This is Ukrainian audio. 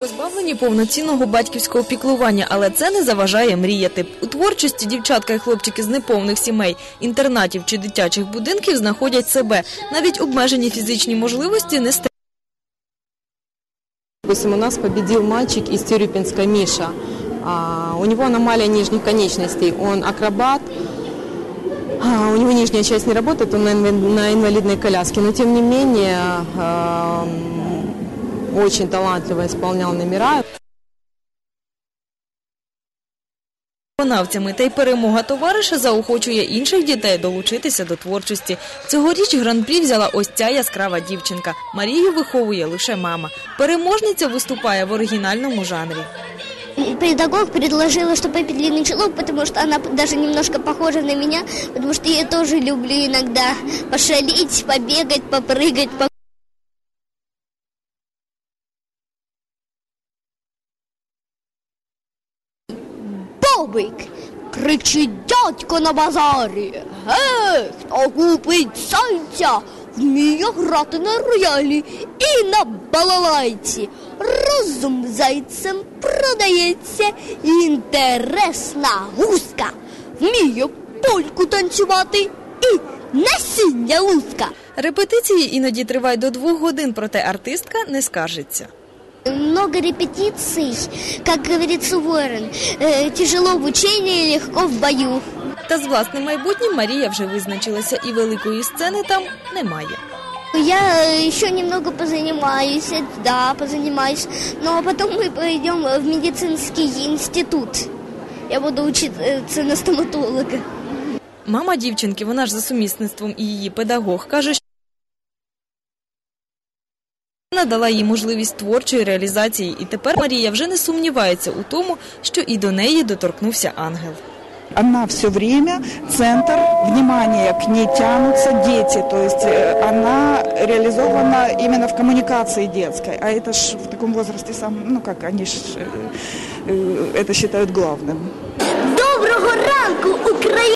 Позбавлені повноцінного батьківського піклування, але це не заважає мріяти. У творчості дівчатка і хлопчики з неповних сімей, інтернатів чи дитячих будинків знаходять себе. Навіть обмежені фізичні можливості не стають. У нас победил мальчик из Тюрюпинска Миша. А, у него аномалия нижних конечностей. Он акробат. У него нижняя часть не работает, он на инвалид- инвалидной коляске. Но тем не менее, очень талантливо исполнял номера. Виконавцями та й перемога товариша заохочує інших дітей долучитися до творчості. Цьогоріч гран-прі взяла ось ця яскрава дівчинка. Марію виховує лише мама. Переможниця виступає в оригінальному жанрі. Педагог предложила, что Пеппи длинный чулок, потому что она даже немножко похожа на меня, потому что я тоже люблю иногда пошалить, побегать, попрыгать, по Бобик! кричить дядько на базарі. Гей, хто купить сальця, вміє грати на роялі і на балалайці. Розум зайцем продається, інтересна гуска. Вміє польку танцювати і насіння луска. Репетиції іноді тривають до двох годин, проте артистка не скаржиться. Много репетиций, как говорится Уоррен. Э, тяжело в учении, легко в бою. Та з власним майбутнім Марія вже визначилася, і великої сцени там немає. Я э, еще немного позанимаюсь, э, да, позанимаюсь, но потом мы пойдем в медицинский институт. Я буду учиться на стоматолога. Мама дівчинки, вона ж за сумісництвом і її педагог, каже, що надала їй можливість творчої реалізації, і тепер Марія вже не сумнівається у тому, що і до неї доторкнувся ангел. Она все время центр внимания, к ней тянутся дети, то есть э, она реализована именно в коммуникации детской, а это ж в таком возрасте сам, ну как, они ж э, э, это считают главным. Доброго ранку, Україна!